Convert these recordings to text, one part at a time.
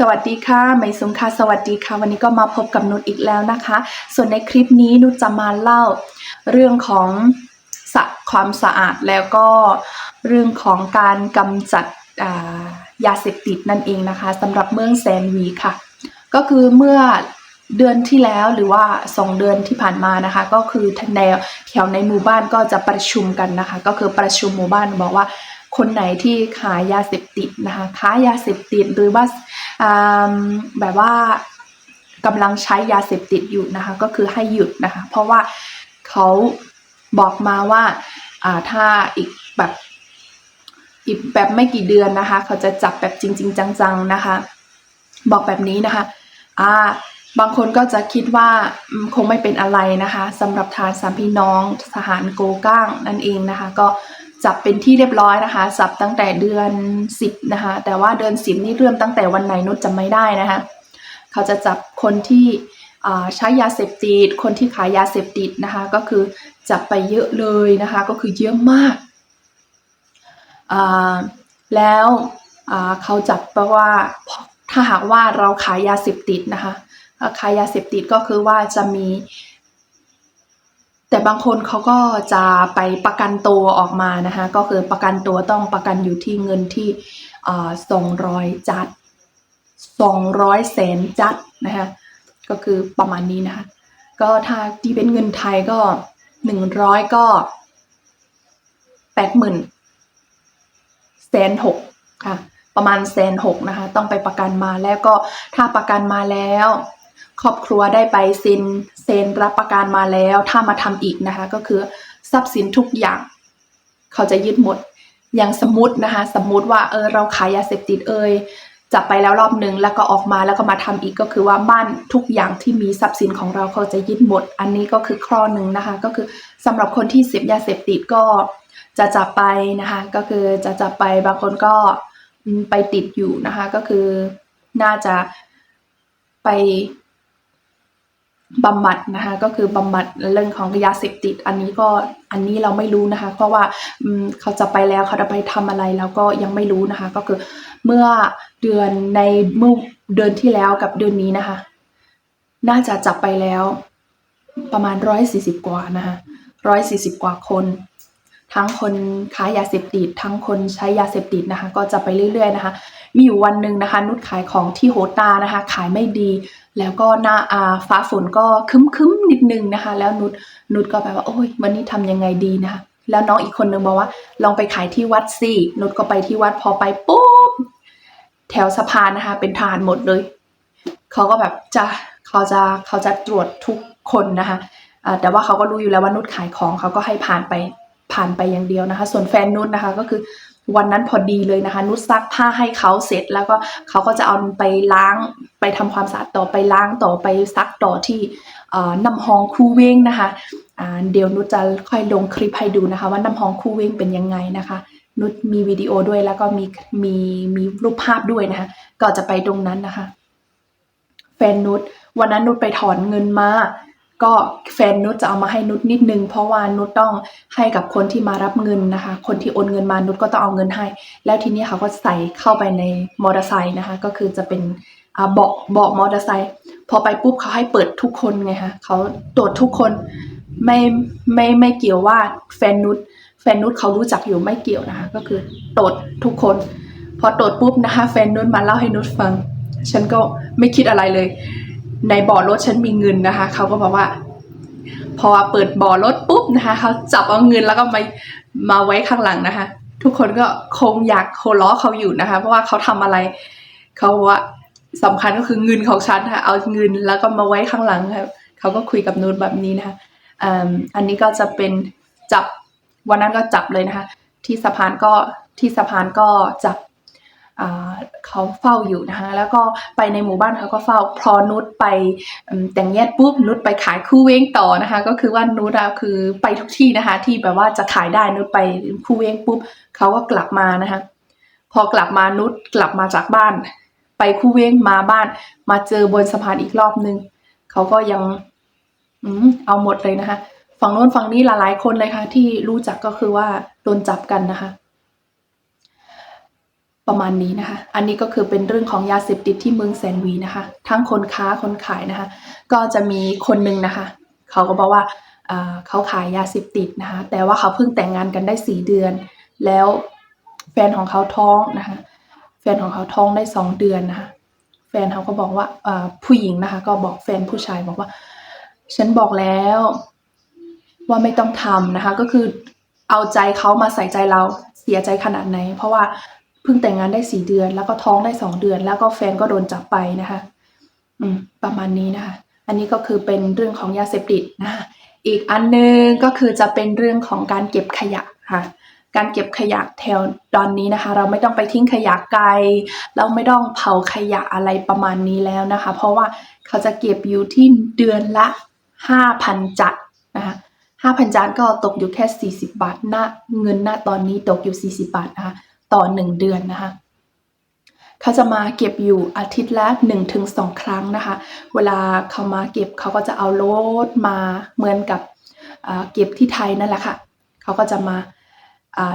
สวัสดีค่ะไมซุงค่ะ สวัสดีค่ะ วันนี้ก็มาพบกับนุชอีกแล้วนะคะ ส่วนในคลิปนี้นุชจะมาเล่า เรื่องของสะความสะอาดแล้วก็เรื่องของการกำจัดยาเสพติดนั่นเองนะคะสำหรับเมืองแซนวีค่ะ ก็คือเมื่อเดือนที่แล้วหรือว่าสองเดือนที่ผ่านมานะคะ ก็คือแนวแถวในหมู่บ้านก็จะประชุมกันนะคะ ก็คือประชุมหมู่บ้านบอกว่า คนไหนที่ขายยาเสพติดนะคะค้ายาเสพติดหรือว่าแบบว่ากำลังใช้ยาเสพติดอยู่นะคะก็คือให้หยุดนะคะ เพราะว่าเขาบอกมาว่าถ้าอีกแบบอีกแบบไม่กี่เดือนนะคะ เขาจะจับแบบจริง ๆ จังๆนะคะ บอกแบบนี้นะคะอ่าบางคนก็จะคิดว่าคงไม่เป็นอะไรนะคะสำหรับทานสามพี่น้องทหารโกก้างนั่นเองนะคะ ก็ จับเป็นที่เรียบร้อยนะคะจับตั้งแต่เดือนสิบนะคะแต่ว่าเดือนสิบนี่เริ่มตั้งแต่วันไหนนุชจำไม่ได้นะคะเขาจะจับคนที่ใช้ยาเสพติดคนที่ขายยาเสพติดนะคะก็คือจับไปเยอะเลยนะคะก็คือเยอะมาก แล้วเขาจับเพราะว่าถ้าหากว่าเราขายยาเสพติดนะคะขายยาเสพติดก็คือว่าจะมี แต่บางคนเขาก็จะไปประกันตัวออกมานะคะ ก็คือประกันตัวต้องประกันอยู่ที่เงินที่สองร้อยจัดสองร้อยแสนจัดนะคะก็คือประมาณนี้นะคะก็ถ้าที่เป็นเงินไทยก็หนึ่งร้อยก็แปดหมื่นแสนหกค่ะ ประมาณแสนหกนะคะ ต้องไปประกันมาแล้วก็ถ้าประกันมาแล้ว ครอบครัวได้ไปเซ็นเซ็นรับประกันมาแล้ว ถ้ามาทำอีกนะคะ ก็คือทรัพย์สินทุกอย่าง เขาจะยึดหมด อย่างสมมตินะคะ สมมติว่าเออเราขายยาเสพติดเอยจับไปแล้วรอบหนึ่งแล้วก็ออกมาแล้วก็มาทำอีกก็คือว่าบ้านทุกอย่างที่มีทรัพย์สินของเราเขาจะยึดหมด อันนี้ก็คือข้อหนึ่งนะคะ ก็คือสำหรับคนที่เสพยาเสพติดก็จะจับไปนะคะ ก็คือจะจับไปบางคนก็ไปติดอยู่นะคะ ก็คือน่าจะไป บำบัดนะคะก็คือบำบัดเรื่องของยาเสพติด อันนี้ก็อันนี้เราไม่รู้นะคะ เพราะว่าเขาจะไปแล้วเขาจะไปทำอะไรแล้วก็ยังไม่รู้นะคะ ก็คือเมื่อเดือนในเมื่อเดือนที่แล้วกับเดือนนี้นะคะ น่าจะจับไปแล้วประมาณร้อยสี่สิบกว่านะคะร้อยสี่สิบกว่าคน ทั้งคนค้ายาเสพติด ทั้งคนใช้ยาเสพติดนะคะ ก็จะไปเรื่อย ๆ นะคะ มีอยู่วันหนึ่งนะคะ นุชขายของที่โฮตานะคะ ขายไม่ดี แล้วก็หน้าอาฟ้าฝนก็ครึ้มๆนิดนึงนะคะ แล้วนุชนุชก็แบบว่าโอ้ยวันนี้ทำยังไงดีนะคะ แล้วน้องอีกคนนึงบอกว่า ลองไปขายที่วัดสินุชก็ไปที่วัดพอไปปุ๊บแถวสะพานนะคะ เป็นทานหมดเลยเขาก็แบบจะเขาจะเขาจะตรวจทุกคนนะคะแต่ว่าเขาก็รู้อยู่แล้วว่านุชขายของเขาก็ให้ผ่านไปผ่านไปอย่างเดียวนะคะ ส่วนแฟนนุชนะคะ ก็คือ วันนั้นพอดีเลยนะคะ นุชซักผ้าให้เขาเสร็จ แล้วก็เขาก็จะเอาไปล้างไปทำความสะอาดต่อไปล้างต่อไปซักต่อที่น้ำหองคูเว้งนะคะเดี๋ยวนุชจะค่อยลงคลิปให้ดูนะคะ ว่าน้ำหองคูเว้งเป็นยังไงนะคะ นุชมีวิดีโอด้วยแล้วก็มีมีมีรูปภาพด้วยนะคะ ก็จะไปตรงนั้นนะคะ แฟนนุชวันนั้นนุชไปถอนเงินมา ก็แฟนนุชจะเอามาให้นุชนิดนึง เพราะว่านุชต้องให้กับคนที่มารับเงินนะคะ คนที่โอนเงินมานุชก็ต้องเอาเงินให้ แล้วทีนี้เขาก็ใส่เข้าไปในมอเตอร์ไซค์นะคะ ก็คือจะเป็นเบาะเบาะมอเตอร์ไซค์พอไปปุ๊บเขาให้เปิดทุกคนไงคะเขาตรวจทุกคนไม่ไม่ไม่เกี่ยวว่าแฟนนุชแฟนนุชเขารู้จักอยู่ไม่เกี่ยวนะคะ ก็คือตรวจทุกคน พอตรวจปุ๊บนะคะ แฟนนุชมาเล่าให้นุชฟัง ฉันก็ไม่คิดอะไรเลย ในบ่อรถฉันมีเงินนะคะ เขาก็บอกว่า พอเปิดบ่อรถปุ๊บนะคะ เขาจับเอาเงินแล้วก็มามาไว้ข้างหลังนะคะ ทุกคนก็คงอยากโคล้อเขาอยู่นะคะ เพราะว่าเขาทำอะไร เขาว่าสำคัญก็คือเงินของฉันค่ะ เอาเงินแล้วก็มาไว้ข้างหลังค่ะเขาก็คุยกับนูนแบบนี้นะคะอันนี้ก็จะเป็นจับวันนั้นก็จับเลยนะคะ ที่สะพานก็ที่สะพานก็จับ เขาเฝ้าอยู่นะคะแล้วก็ไปในหมู่บ้านเขาก็เฝ้าพอนุชไปแต่งแยกปุ๊บนุชไปขายคู่เว้งต่อนะคะ ก็คือว่านุชคือไปทุกที่นะคะ ที่แบบว่าจะขายได้นุชไปคู่เว้งปุ๊บเขาก็กลับมานะคะ พอกลับมานุชกลับมาจากบ้าน ไปคู่เว้งมาบ้าน มาเจอบนสะพานอีกรอบนึงเขาก็ยังอเอาหมดเลยนะคะ ฝั่งโน้นฝั่งนี้หลายๆคนเลยค่ะ ที่รู้จักก็คือว่าโดนจับกันนะคะ ประมาณนี้นะคะ อันนี้ก็คือเป็นเรื่องของยาเสพติดที่เมืองแสนวีนะคะ ทั้งคนค้าคนขายนะคะ ก็จะมีคนหนึ่งนะคะ เขาก็บอกว่าเขาขายยาเสพติดนะคะ แต่ว่าเขาเพิ่งแต่งงานกันได้สี่เดือน แล้วแฟนของเขาท้องนะคะ แฟนของเขาท้องได้สองเดือนนะคะ แฟนเขาก็บอกว่าผู้หญิงนะคะ ก็บอกแฟนผู้ชายบอกว่า ฉันบอกแล้วว่าไม่ต้องทำนะคะ ก็คือเอาใจเขามาใส่ใจเราเสียใจขนาดไหน เพราะว่า พิ่งแต่งงานได้สี่เดือน แล้วก็ท้องได้สองเดือน แล้วก็แฟนก็โดนจับไปนะคะอืมประมาณนี้นะคะ อันนี้ก็คือเป็นเรื่องของยาเสพติดนะคะอีกอันหนึงก็คือจะเป็นเรื่องของการเก็บขยะค่ะการเก็บขยะแถวตอนนี้นะคะ เราไม่ต้องไปทิ้งขยะไกล เราไม่ต้องเผาขยะอะไรประมาณนี้แล้วนะคะ เพราะว่าเขาจะเก็บอยู่ที่เดือนละห้าพันจัดนะคะห้าพันจานก็ตกอยู่แค่สี่สิบาทหน้าเงินหน้าตอนนี้ตกอยู่สี่สิบาทนะคะ ต่อหนึ่งเดือนนะคะเขาจะมาเก็บอยู่อาทิตย์ละ1นถึงสครั้งนะคะ เวลาเขามาเก็บเขาก็จะเอารถมาเหมือนกับเก็บที่ไทยนั่นแหละค่ะเขาก็จะมา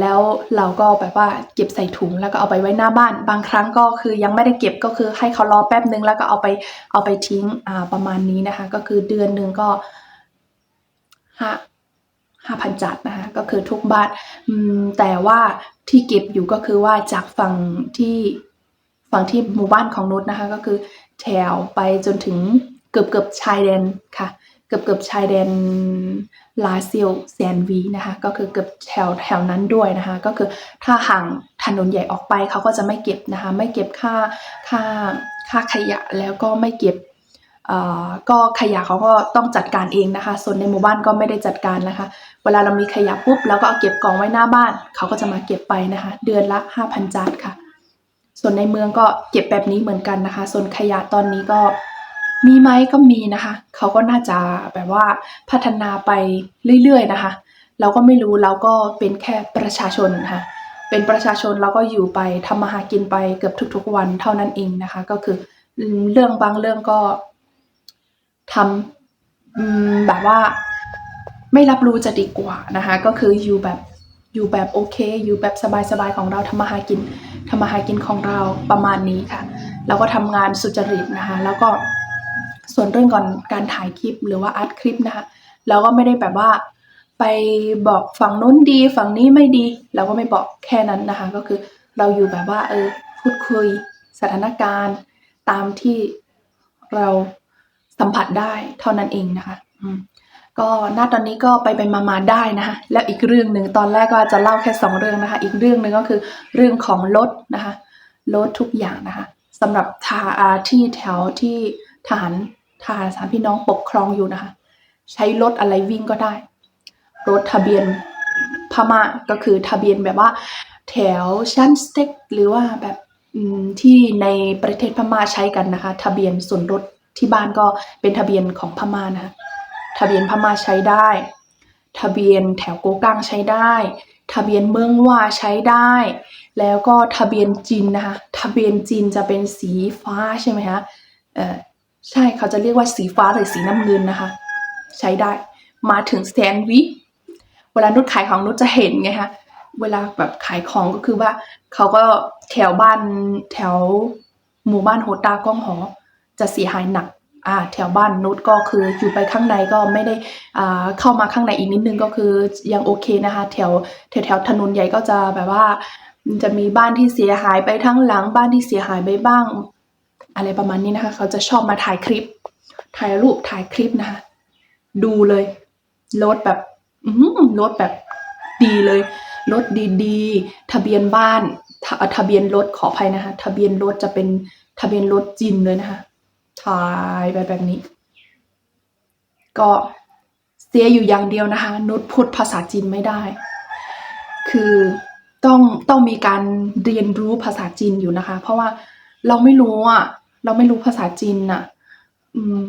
แล้วเราก็แบบว่าเก็บใส่ถุงแล้วก็เอาไปไว้หน้าบ้าน บางครั้งก็คือยังไม่ได้เก็บก็คือให้เขารอแป๊บนึงแล้วก็เอาไปเอาไปทิ้งประมาณนี้นะคะ ก็คือเดือนหนึ่งก็ห้าห้าพันจัดนะคะก็คือทุกบ้านแต่ว่า ที่เก็บอยู่ก็คือว่าจากฝั่งที่ฝั่งที่หมู่บ้านของนุชนะคะก็คือแถวไปจนถึงเกือบเกือบชายแดนค่ะ เกือบเกือบชายแดนลาเซียวแซนวีนะคะก็คือเกือบแถวแถวนั้นด้วยนะคะก็คือถ้าห่างถนนใหญ่ออกไปเขาก็จะไม่เก็บนะคะไม่เก็บค่าค่าค่าขยะแล้วก็ไม่เก็บ ก็ขยะเขาก็ต้องจัดการเองนะคะ ส่วนในหมู่บ้านก็ไม่ได้จัดการนะคะ เวลาเรามีขยะปุ๊บเราก็เอาเก็บกองไว้หน้าบ้าน เขาก็จะมาเก็บไปนะคะ เดือนละ 5,000 จานค่ะ ส่วนในเมืองก็เก็บแบบนี้เหมือนกันนะคะ ส่วนขยะตอนนี้ก็มีไหมก็มีนะคะ เขาก็น่าจะแบบว่าพัฒนาไปเรื่อยๆนะคะ เราก็ไม่รู้เราก็เป็นแค่ประชาชนนะคะเป็นประชาชนเราก็อยู่ไปทำมาหากินไปเกือบทุกๆวันเท่านั้นเองนะคะ ก็คือเรื่องบางเรื่องก็ ทำแบบว่าไม่รับรู้จะดีกว่านะคะ ก็คืออยู่แบบอยู่แบบโอเค อยู่แบบสบายๆของเราทำมาหากินทำมาหากินของเราประมาณนี้ค่ะ แล้วก็ทำงานสุจริตนะคะ แล้วก็ส่วนเรื่องก่อนการถ่ายคลิปหรือว่าอัดคลิปนะคะเราก็ไม่ได้แบบว่าไปบอกฝั่งนู้นดีฝั่งนี้ไม่ดี เราก็ไม่บอกแค่นั้นนะคะ ก็คือเราอยู่แบบว่าเออพูดคุยสถานการณ์ตามที่เรา สัมผัสได้เท่านั้นเองนะคะก็ณตอนนี้ก็ไปไปมาๆได้นะคะแล้วอีกเรื่องหนึ่งตอนแรกก็จะเล่าแค่สองเรื่องนะคะ อีกเรื่องหนึ่งก็คือเรื่องของรถนะคะรถทุกอย่างนะคะสำหรับทาอาที่แถวที่ทหารทหารสามพี่น้องปกครองอยู่นะคะ ใช้รถอะไรวิ่งก็ได้ รถทะเบียนพม่าก็คือทะเบียนแบบว่า แถวชั้นสเต็กหรือว่าแบบที่ในประเทศพม่าใช้กันนะคะ ทะเบียนส่วนรถ ที่บ้านก็เป็นทะเบียนของพม่านะคะทะเบียนพม่าใช้ได้ ทะเบียนแถวโกกังใช้ได้ ทะเบียนเมืองว่าใช้ได้ แล้วก็ทะเบียนจีนนะคะทะเบียนจีนจะเป็นสีฟ้าใช่ไหมคะเออใช่เขาจะเรียกว่าสีฟ้าหรือสีน้ำเงินนะคะ ใช้ได้ มาถึงแซนวิชเวลานุชขายของนุชจะเห็นไงคะเวลาแบบขายของก็คือว่าเขาก็แถวบ้านแถวหมู่บ้านโฮตาก้องหอ จะเสียหายหนักอ่าแถวบ้านนุชก็คืออยู่ไปข้างในก็ไม่ได้อ่าเข้ามาข้างในอีกนิดนึงก็คือยังโอเคนะคะแถวแถวแถวถนนใหญ่ก็จะแบบว่า จะมีบ้านที่เสียหายไปทั้งหลังบ้านที่เสียหายไปบ้าง อะไรประมาณนี้นะคะ เขาจะชอบมาถ่ายคลิป ถ่ายรูปถ่ายคลิปนะคะดูเลยรถแบบอืรถแบบดีเลยรถดีๆ ทะเบียนบ้านทะทะเบียนรถขออภัยนะคะ ทะเบียนรถจะเป็นทะเบียนรถจีนเลยนะคะ ถ่ายไปแบบนี้ ก็เสียอยู่อย่างเดียวนะคะ นุชพูดภาษาจีนไม่ได้ คือต้องต้องมีการเรียนรู้ภาษาจีนอยู่นะคะ เพราะว่าเราไม่รู้อะ เราไม่รู้ภาษาจีนอะ อืม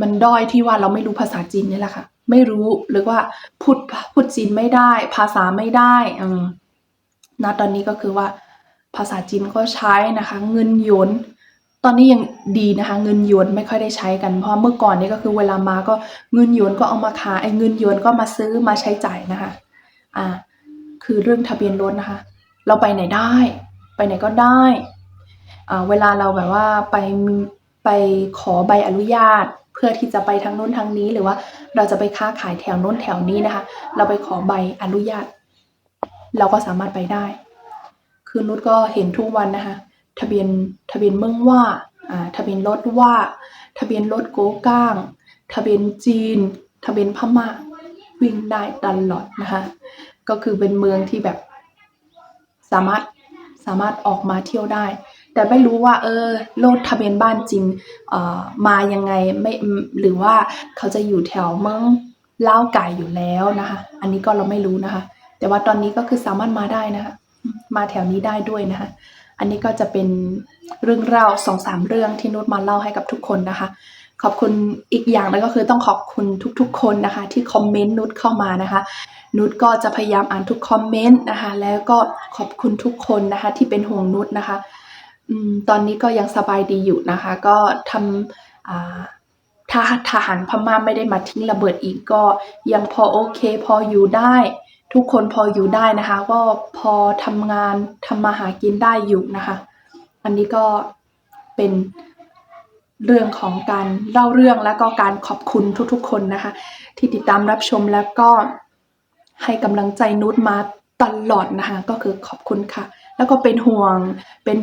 มันด้อยที่ว่าเราไม่รู้ภาษาจีนนี่แหละค่ะ ไม่รู้หรือว่าพูดพูดจีนไม่ได้ ภาษาไม่ได้ อืมณตอนนี้ก็คือว่าภาษาจีนก็ใช้นะคะ เงินหยวน ตอนนี้ยังดีนะคะเงินหยวนไม่ค่อยได้ใช้กันเพราะเมื่อก่อนนี้ก็คือเวลามาก็เงินหยวนก็เอามาขายไอ้เงินหยวนก็มาซื้อมาใช้จ่ายนะคะ อ่า คือเรื่องทะเบียนรถนะคะ เราไปไหนได้ ไปไหนก็ได้ อ่าเวลาเราแบบว่าไปมีไปขอใบอนุญาต เพื่อที่จะไปทางโน้นทางนี้หรือว่าเราจะไปค้าขายแถวโน้นแถวนี้นะคะ เราไปขอใบอนุญาต เราก็สามารถไปได้ คือนุชก็เห็นทุกวันนะคะ ทะเบียนทะเบียนเมืองว่าอ่าทะเบียนรถว่า ทะเบียนรถโกก้าง ทะเบียนจีน ทะเบียนพม่าวิ่งได้ตลอดนะคะก็คือเป็นเมืองที่แบบสามารถสามารถออกมาเที่ยวได้ แต่ไม่รู้ว่า เออโลดทะเบียนบ้านจริงเอ่อมายังไงไม่หรือว่าเขาจะอยู่แถวเมืองเล่าไก่อยู่แล้วนะคะ อันนี้ก็เราไม่รู้นะคะ แต่ว่าตอนนี้ก็คือสามารถมาได้นะคะ มาแถวนี้ได้ด้วยนะคะ อันนี้ก็จะเป็นเรื่องเล่าสองสามเรื่องที่นุชมาเล่าให้กับทุกคนนะคะ ขอบคุณอีกอย่างนึงก็คือต้องขอบคุณทุกๆ คนนะคะ ที่คอมเมนต์นุชเข้ามานะคะ นุชก็จะพยายามอ่านทุกคอมเมนต์นะคะ แล้วก็ขอบคุณทุกคนนะคะ ที่เป็นห่วงนุชนะคะอตอนนี้ก็ยังสบายดีอยู่นะคะ ก็ทำอ่าถ้าทหารพม่าไม่ได้มาทิ้งระเบิดอีกก็ยังพอโอเค พออยู่ได้ ทุกคนพออยู่ได้นะคะ ก็พอทำงานทำมาหากินได้อยู่นะคะ อันนี้ก็เป็นเรื่องของการเล่าเรื่องแล้วก็การขอบคุณทุกๆ คนนะคะ ที่ติดตามรับชมแล้วก็ให้กำลังใจนุชมาตลอดนะคะ ก็คือขอบคุณค่ะ แล้วก็เป็นห่วงเป็น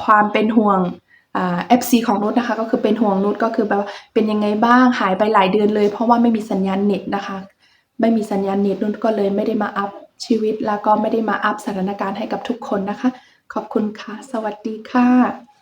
ความเป็นห่วงเอ่า FC ของนุชนะคะ ก็คือเป็นห่วงนุชก็คือแบบเป็นยังไงบ้างหายไปหลายเดือนเลย เพราะว่าไม่มีสัญญาณเน็ตนะคะ ไม่มีสัญญาณเน็ตนุ่นก็เลยไม่ได้มาอัพชีวิตแล้วก็ไม่ได้มาอัพสถานการณ์ให้กับทุกคนนะคะ ขอบคุณค่ะ สวัสดีค่ะ